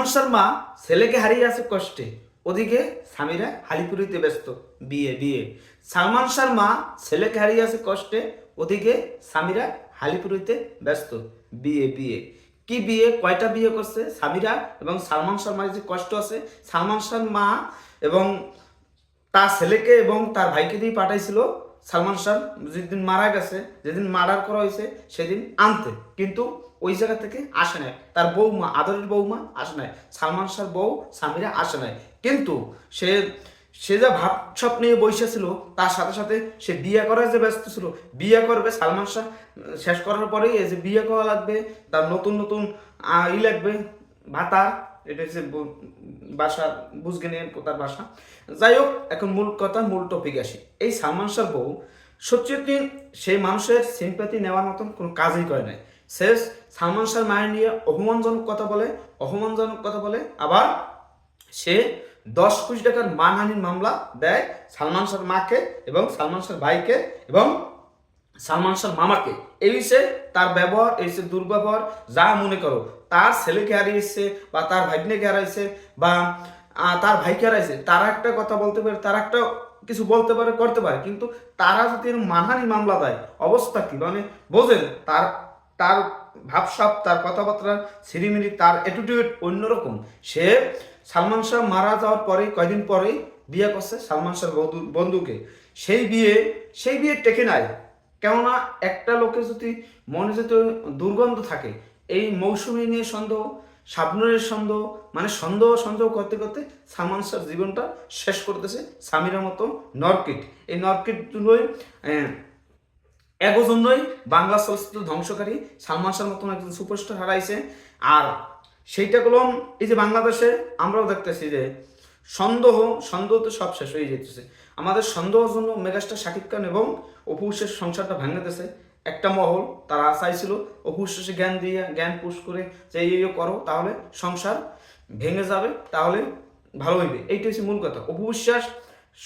সালমান শর্মা ছেলেকে হারিয়ে আছে কষ্টে। ওদিকে স্বামীরা হালিপুরিতে ব্যস্ত। বিয়ে বিয়ে। সালমান শর্মা ছেলেকে হারিয়ে আছে কষ্টে। ওদিকে স্বামীরা হালিপুরিতে ব্যস্ত। বিয়ে বিয়ে। কি বিয়ে, কয়টা বিয়ে করছে? স্বামীরা এবং সালমান শর্মার যে কষ্ট আছে, সালমান শর্মা এবং তার ছেলেকে এবং তার ভাইকে দিয়ে পাঠাইছিল। সালমান শাহ যেদিন মারা গেছে, যেদিন মার্ডার করা হয়েছে, সেদিন আনতে। কিন্তু ওই জায়গা থেকে আসে নাই। তার বৌমা আদরের বৌমা আসে নাই। সালমান শাহর বউ স্বামীরা আসে নাই। কিন্তু সে সে যা সব নিয়ে বসেছিল তার সাথে সাথে সে বিয়ে করার যে ব্যস্ত ছিল, বিয়ে করবে সালমান শাহ, শেষ করার পরেই এই যে বিয়ে করা লাগবে, তার নতুন নতুন ই লাগবে, ভাতা এটা হচ্ছে বাসা বুঝগে নিয়ে তার বাসা। যাই হোক এখন মূল কথা, মূল টপিক আসি। এই সালমান শাহর বউ সত্যি সেই মানুষের সিম্পাতি নেওয়ার মতন কোনো কাজই করে নাই। সে সালমান শাহর মায়ের নিয়ে অপমানজনক কথা বলে, অপমানজনক কথা বলে, আবার সে দশ কোটি টাকার মানহানির মামলা দেয় সালমান শাহর মাকে এবং সালমান শাহর ভাইকে এবং সালমান শাহর মামাকে। এই বিষয়ে তার ব্যবহার এই দুর্ব্যবহার, যা মনে করো। তার ছেলেকে হারিয়েছে বা তার ভাগ্নেকে হারাইছে বা তার ভাইকে হারাইছে, তারা একটা কথা বলতে পারে, তারা একটা কিছু বলতে পারে, করতে পারে, কিন্তু তারা যদি মানহানি মামলা দেয়, অবস্থা কি? মানে বোঝেন, তার তার ভাবসাব, তার কথাবার্তা সিরিমিরি তার অ্যাটিটিউড অন্যরকম। সে সালমান শাহ মারা যাওয়ার পরে কয়দিন পরেই বিয়ে করছে সালমান শাহর বন্ধু বন্ধুকে। সেই বিয়ে সেই বিয়ে টেকে নাই। কেননা একটা লোকের যদি মনে যদি দুর্গন্ধ থাকে, এই মৌসুমী নিয়ে সন্দেহ, শাবনুরের সন্দেহ মানে সন্দেহ সন্দেহ করতে করতে সালমান শাহর জীবনটা শেষ করতেছে স্বামীর মতো নরকিট। এই নরকিটগুলোই একও জন্যই বাংলা চলচ্চিত্র ধ্বংসকারী সালমান শাহর মতন একজন সুপারস্টার হারাইছে। আর সেইটা কলম, এই যে বাংলাদেশে আমরাও দেখতেছি যে সন্দেহ সন্দেহ তো সব শেষ হয়ে যেতেছে আমাদের সন্দেহের জন্য মেগাস্টার শাকিব খান এবং অপু অপুষের সংসারটা ভাঙতেছে একটা মহল তারা চাইছিল অপুষে জ্ঞান দিয়ে, জ্ঞান পুশ করে যে এই করো, তাহলে সংসার ভেঙে যাবে, তাহলে ভালো হইবে। এইটা হচ্ছে মূল কথা। অপু বিশ্বাস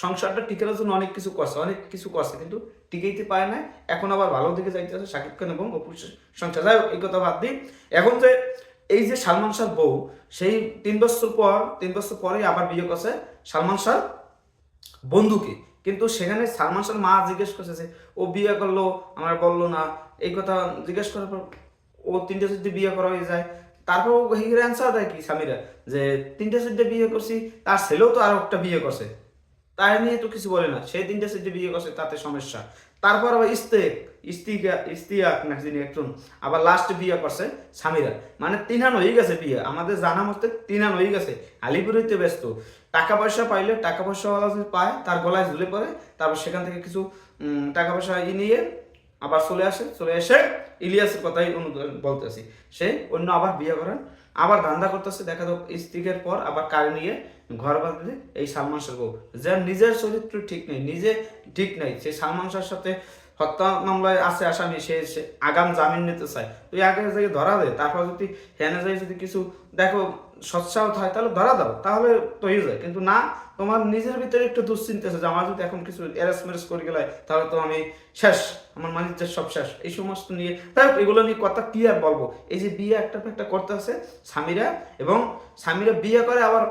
সংসারটা টিকানোর জন্য অনেক কিছু করছে, অনেক কিছু করছে, কিন্তু টিকেইতে পারে না এখন আবার ভালো দিকে যাইতেছে শাকিব খান এবং অপু বিশ্বাস সংসার। যাই এই কথা বাদ দিই। এখন যে এই যে সালমান শাহর বউ, সেই তিন বছর পর, তিন বছর পরেই আবার বিয়ে করছে সালমান শাহ। বন্ধুকে। কিন্তু সেখানে সালমান শাহর মা জিজ্ঞেস করছে ও বিয়ে করল? আমার বলল, না। এই কথা জিজ্ঞেস করার পর ও তিনটে যদি বিয়ে করা হয়ে যায়। তারপর ও হিরে অ্যান্সার দেয় কি স্বামীরা যে, তিনটে সিটে বিয়ে করছি, তার ছেলেও তো আর একটা বিয়ে করছে। তাই নিয়ে তো কিছু বলে না। সেই তিনটে সিটে বিয়ে করছে, তাতে সমস্যা। তারপর আবার ইস্তেক, ইস্তিকা, ইস্তিয়াক না যিনি একজন। আবার লাস্ট বিয়ে করছে স্বামীরা মানে তিনহান হয়ে গেছে বিয়ে। আমাদের জানা মতে তিনহান হয়ে গেছে। আলিপুরিতে ব্যস্ত। টাকা পয়সা পাইলে টাকা যদি পায়, তার গলায় ঝুলে পড়ে। তারপর সেখান থেকে কিছু টাকা পয়সা ই নিয়ে আবার চলে আসে। চলে এসে ইলিয়াসের কথাই অনুদান বলতেছি। সে অন্য আবার বিয়ে করেন। আবার ধান্দা করতেছে, দেখা যাক স্ত্রীকের পর আবার কারে নিয়ে ঘর বাঁধলে এই সালমান শাহ যার নিজের চরিত্র ঠিক নেই, নিজে ঠিক নেই, সে সালমান শাহর সাথে হত্যা মামলায় আছে আসামি, সে আগাম জামিন নিতে চায়। তুই আগে যাই ধরা দেয় তারপর যদি হেনে যাই যদি কিছু দেখো সৎসাহত হয়, তাহলে ধরা দাও, তাহলে তো হয়ে যায়। কিন্তু না, তোমার নিজের ভিতরে একটু দুশ্চিন্তা আছে যে আমার যদি এখন কিছু এরাস মেরেস করে গেলে তাহলে তো আমি শেষ, আমার মানিজ্যের সব শেষ। এই সমস্ত নিয়ে তাই এগুলো নিয়ে কথা কি আর বলব? এই যে বিয়ে একটা একটা করতে আছে স্বামীরা, এবং স্বামীরা বিয়ে করে আবার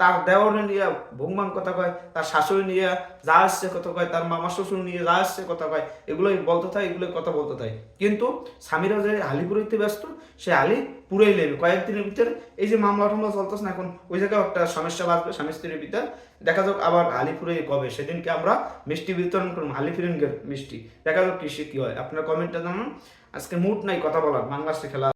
তার দেওয়ারে নিয়ে ভগবান কথা কয়, তার শাশুড়ি নিয়ে যা আসছে কথা কয়, তার মামা শ্বশুর নিয়ে যা আসছে কথা কয়, এগুলোই বলতে থাকে, এগুলোই কথা বলতে থাকে। কিন্তু স্বামীরা যে আলিপুরিতে ব্যস্ত, সে আলি পুরেই নেবে কয়েকদিনের ভিতরে এই যে মামলা টামলা চলতেছে না এখন ওই জায়গায় একটা সমস্যা বাঁচবে স্বামী স্ত্রীর ভিতর। দেখা যাক আবার আলিপুরে কবে। সেদিনকে আমরা মিষ্টি বিতরণ করব, আলি ফিরেনগের মিষ্টি। দেখা যাক কৃষি কি হয়। আপনার কমেন্টটা জানান। আজকে মুড নাই, কথা বলার। বাংলাদেশে খেলা